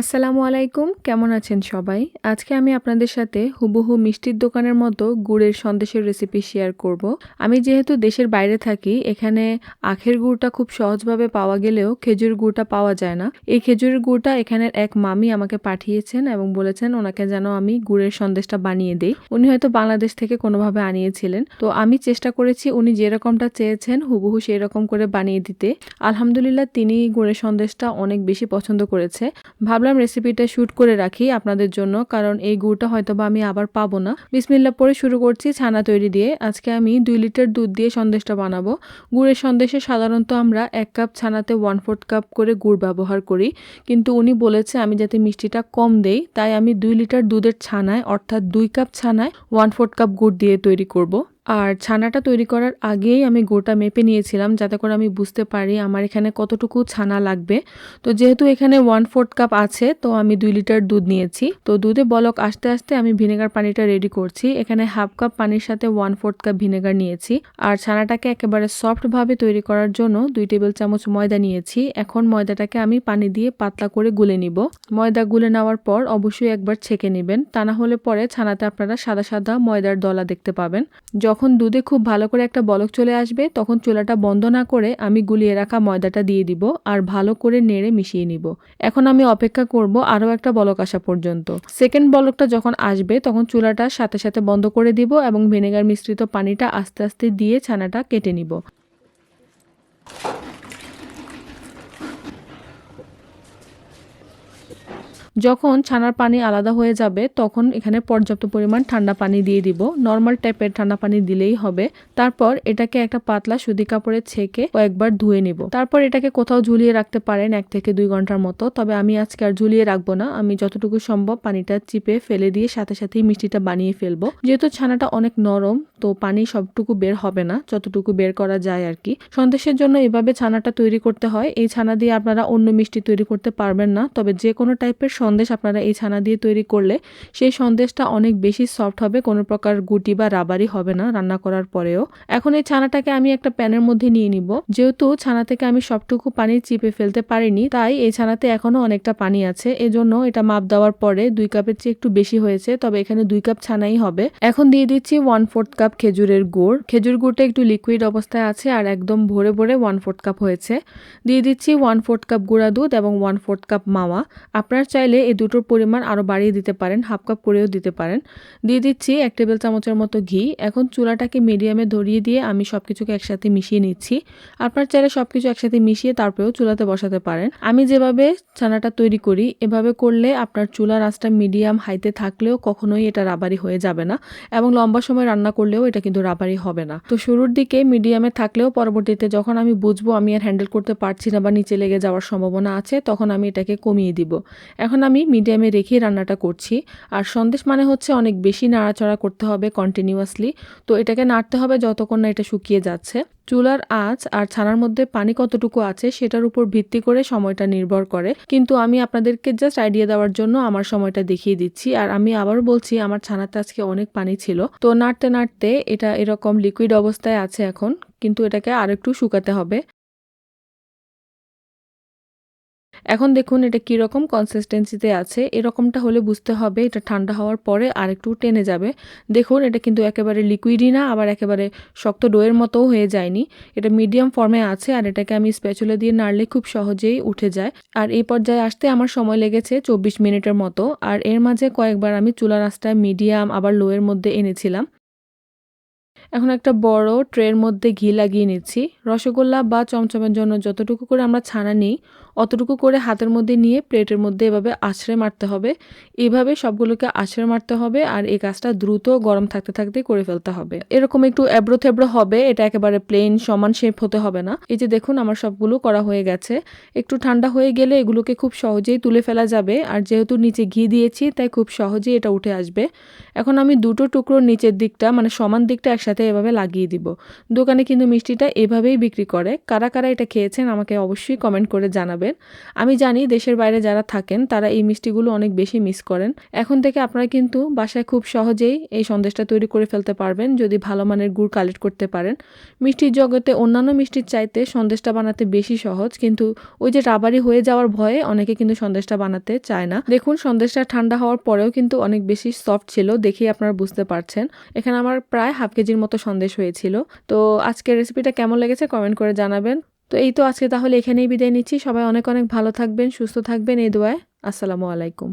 আসসালামু আলাইকুম, কেমন আছেন সবাই? আজকে আমি আপনাদের সাথে হুবহু মিষ্টির দোকানের মতো গুড়ের সন্দেশের রেসিপি শেয়ার করব। আমি যেহেতু দেশের বাইরে থাকি, এখানে আখের গুড়টা খুব সহজভাবে পাওয়া গেলেও খেজুর গুড়টা পাওয়া যায় না। এই খেজুরের গুড়টা এখানের এক মামি আমাকে পাঠিয়েছেন এবং বলেছেন ওনাকে যেন আমি গুড়ের সন্দেশটা বানিয়ে দিই। উনি হয়তো বাংলাদেশ থেকে কোনোভাবে আনিয়েছিলেন। তো আমি চেষ্টা করেছি উনি যেরকমটা চেয়েছেন হুবহু সেই রকম করে বানিয়ে দিতে। আলহামদুলিল্লাহ, তিনি গুড়ের সন্দেশটা অনেক বেশি পছন্দ করেছে। ভাবলাম রেসিপিটা শ্যুট করে রাখি আপনাদের জন্য, কারণ এই গুড়টা হয়তো বা আমি আবার পাবো না। বিসমিল্লা পরে শুরু করছি ছানা তৈরি দিয়ে। আজকে আমি দুই লিটার দুধ দিয়ে সন্দেশটা বানাবো। গুড়ের সন্দেশে সাধারণত আমরা এক কাপ ছানাতে ওয়ান ফোর্থ কাপ করে গুড় ব্যবহার করি। কিন্তু উনি বলেছে আমি যাতে মিষ্টিটা কম দেই, তাই আমি দুই লিটার দুধের ছানায়, অর্থাৎ দুই কাপ ছানায় ওয়ান ফোর্থ কাপ গুড় দিয়ে তৈরি করব। আর ছানাটা তৈরি করার আগেই আমি গোটা মেপে নিয়েছিলাম যাতে করে আমি বুঝতে পারি আমার এখানে কতটুকু ছানা লাগবে। তো যেহেতু এখানে ওয়ান ফোর্থ কাপ আছে, তো আমি দুই লিটার দুধ নিয়েছি। তো দুধে বলক আস্তে আস্তে আমি ভিনেগার পানিটা রেডি করছি। এখানে হাফ কাপ পানির সাথে ওয়ান ফোর্থ কাপ ভিনেগার নিয়েছি। আর ছানাটাকে একেবারে সফটভাবে তৈরি করার জন্য দুই টেবিল চামচ ময়দা নিয়েছি। এখন ময়দাটাকে আমি পানি দিয়ে পাতলা করে গুলে নিব। ময়দা গুলে নেওয়ার পর অবশ্যই একবার ছেঁকে নেবেন। তা না হলে পরে ছানাতে আপনারা সাদা সাদা ময়দার দলা দেখতে পাবেন। যখন দুধে খুব ভালো করে একটা বলক চলে আসবে, তখন চুলাটা বন্ধ না করে আমি গুলিয়ে রাখা ময়দাটা দিয়ে দিব আর ভালো করে নেড়ে মিশিয়ে নিব। এখন আমি অপেক্ষা করব আরও একটা বলক আসা পর্যন্ত। সেকেন্ড বলকটা যখন আসবে, তখন চুলাটা সাথে সাথে বন্ধ করে দিব এবং ভিনেগার মিশ্রিত পানিটা আস্তে আস্তে দিয়ে ছানাটা কেটে নিব। যখন ছানার পানি আলাদা হয়ে যাবে, তখন এখানে পর্যাপ্ত পরিমাণ ঠান্ডা পানি দিয়ে দিব। নর্মাল টাইপের ঠান্ডা পানি দিলেই হবে। তারপর এটাকে একটা পাতলা সুতি কাপড়ে ছেঁকে কয়েকবার ধুয়ে নিব। তারপর এটাকে কোথাও ঝুলিয়ে রাখতে পারেন এক থেকে দুই ঘণ্টার মতো। তবে আমি আজকে আর ঝুলিয়ে রাখব না। আমি যতটুকু সম্ভব পানিটা চিপে ফেলে দিয়ে সাথে সাথেই মিষ্টিটা বানিয়ে ফেলব। যেহেতু ছানাটা অনেক নরম, তো পানি সবটুকু বের হবে না, যতটুকু বের করা যায় আর কি। সন্দেশের জন্য এভাবে ছানাটা তৈরি করতে হয়। এই ছানা দিয়ে আপনারা অন্য মিষ্টি তৈরি করতে পারবেন না। তবে যে কোনো টাইপের সন্দেশ আপনারা এই ছানা দিয়ে তৈরি করলে সেই সন্দেশটা অনেক বেশি সফট হবে, কোনো প্রকার গুটি বা রাবারি হবে না রান্না করার পরেও। এখন এই ছানাটাকে আমি একটা প্যানের মধ্যে নিয়ে নিব। যেহেতু ছানা থেকে আমি সবটুকু পানি চিপে ফেলতে পারিনি, তাই এই ছানাতে এখনও অনেকটা পানি আছে। এজন্য এটা মাপ দেওয়ার পরে দুই কাপের চেয়ে একটু বেশি হয়েছে, তবে এখানে দুই কাপ ছানাই হবে। এখন দিয়ে দিচ্ছি ওয়ান ফোর্থ কাপ খেজুরের গুড়। খেজুর গুড়টা একটু লিকুইড অবস্থায় আছে আর একদম ভরে ভরে ওয়ান ফোর্থ কাপ হয়েছে। দিয়ে দিচ্ছি ওয়ান ফোর্থ কাপ গুঁড়া দুধ এবং ওয়ান ফোর্থ কাপ মাওয়া। আপনার চাইলে এই দুটোর পরিমাণ আরও বাড়িয়ে দিতে পারেন, হাফ কাপ করেও দিতে পারেন। দিয়ে দিচ্ছি এক টেবিল চামচের মতো ঘি। এখন চুলাটাকে মিডিয়ামে ধরিয়ে দিয়ে আমি সব কিছুকে একসাথে মিশিয়ে নিচ্ছি। আপনার চাইলে সব কিছু একসাথে মিশিয়ে তারপরেও চুলাতে বসাতে পারেন। আমি যেভাবে ছানাটা তৈরি করি, এভাবে করলে আপনার চুলার আঁচটা মিডিয়াম হাইতে থাকলেও কখনোই এটা রাবারি হয়ে যাবে না এবং লম্বা সময় রান্না করলেও এটা কিন্তু রাবারি হবে না। তো শুরুর দিকে মিডিয়ামে থাকলেও পরবর্তীতে যখন আমি বুঝব আমি আর হ্যান্ডেল করতে পারছি না বা নিচে লেগে যাওয়ার সম্ভাবনা আছে, তখন আমি এটাকে কমিয়ে দিব। এখন আমি মিডিয়ামে রেখে রান্নাটা করছি। আর সন্দেশ মানে হচ্ছে অনেক বেশি নাড়াচড়া করতে হবে কন্টিনিউয়াসলি তো এটাকে নাড়তে হবে যতক্ষণ না এটা শুকিয়ে যাচ্ছে। চুলার আঁচ আর ছানার মধ্যে পানি কতটুকু আছে সেটার উপর ভিত্তি করে সময়টা নির্ভর করে। কিন্তু আমি আপনাদেরকে জাস্ট আইডিয়া দেওয়ার জন্য আমার সময়টা দেখিয়ে দিচ্ছি। আর আমি আবারও বলছি, আমার ছানাতে আজকে অনেক পানি ছিল। তো নাড়তে নাড়তে এটা এরকম লিকুইড অবস্থায় আছে এখন। কিন্তু এটাকে আরেকটু শুকাতে হবে। এখন দেখুন এটা কীরকম কনসিস্টেন্সিতে আছে। এরকমটা হলে বুঝতে হবে এটা ঠান্ডা হওয়ার পরে আর একটু টেনে যাবে। দেখুন এটা কিন্তু একেবারে লিকুইডই না, আবার একেবারে শক্ত ডোয়ের মতোও হয়ে যায়নি। এটা মিডিয়াম ফর্মে আছে আর এটাকে আমি স্প্যাচুলা দিয়ে নাড়লে খুব সহজেই উঠে যায়। আর এই পর্যায়ে আসতে আমার সময় লেগেছে চব্বিশ মিনিটের মতো। আর এর মাঝে কয়েকবার আমি চুলা রাস্তায় মিডিয়াম আবার লোয়ের মধ্যে এনেছিলাম। এখন একটা বড় ট্রের মধ্যে ঘি লাগিয়ে নিচ্ছি। রসগোল্লা বা চমচমের জন্য যতটুকু করে আমরা ছানা নিই অতটুকু করে হাতের মধ্যে নিয়ে প্লেটের মধ্যে এভাবে আছড়ে মারতে হবে। এভাবে সবগুলোকে আছড়ে মারতে হবে আর এই কাজটা দ্রুত গরম থাকতে থাকতে করে ফেলতে হবে। এরকম একটু এবড়ো থেবড়ো হবে, এটা একেবারে প্লেন সমান শেপ হতে হবে না। এই যে দেখুন, আমার সবগুলো করা হয়ে গেছে। একটু ঠান্ডা হয়ে গেলে এগুলোকে খুব সহজেই তুলে ফেলা যাবে। আর যেহেতু নিচে ঘি দিয়েছি, তাই খুব সহজেই এটা উঠে আসবে। এখন আমি দুটো টুকরোর নিচের দিকটা মানে সমান দিকটা একসাথে এভাবে লাগিয়ে দিব। দোকানে কিন্তু মিষ্টিটা এভাবেই বিক্রি করে। কারা কারা এটা খেয়েছেন আমাকে অবশ্যই কমেন্ট করে জানাবেন। খাবেন আমি জানি দেশের বাইরে যারা থাকেন, তারা এই মিষ্টিগুলো অনেক বেশি মিস করেন। এখন থেকে আপনারা কিন্তু বাসায় খুব সহজেই এই সন্দেশটা তৈরি করে ফেলতে পারবেন, যদি ভালো মানের গুড় কালেক্ট করতে পারেন। মিষ্টির জগতে অন্যান্য মিষ্টির চাইতে সন্দেশটা বানাতে বেশি সহজ, কিন্তু ওই যে রাবারি হয়ে যাওয়ার ভয়ে অনেকে কিন্তু সন্দেশটা বানাতে চায় না। দেখুন, সন্দেশটা ঠান্ডা হওয়ার পরেও কিন্তু অনেক বেশি সফট ছিল, দেখেই আপনারা বুঝতে পারছেন। এখানে আমার প্রায় হাফ কেজির মতো সন্দেশ হয়েছিল। তো আজকের রেসিপিটা কেমন লেগেছে কমেন্ট করে জানাবেন। তো এই তো আজকে তাহলে এখানেই বিদায় নিচ্ছি। সবাই অনেক অনেক ভালো থাকবেন, সুস্থ থাকবেন। এই দোয়ায় আসসালামু আলাইকুম।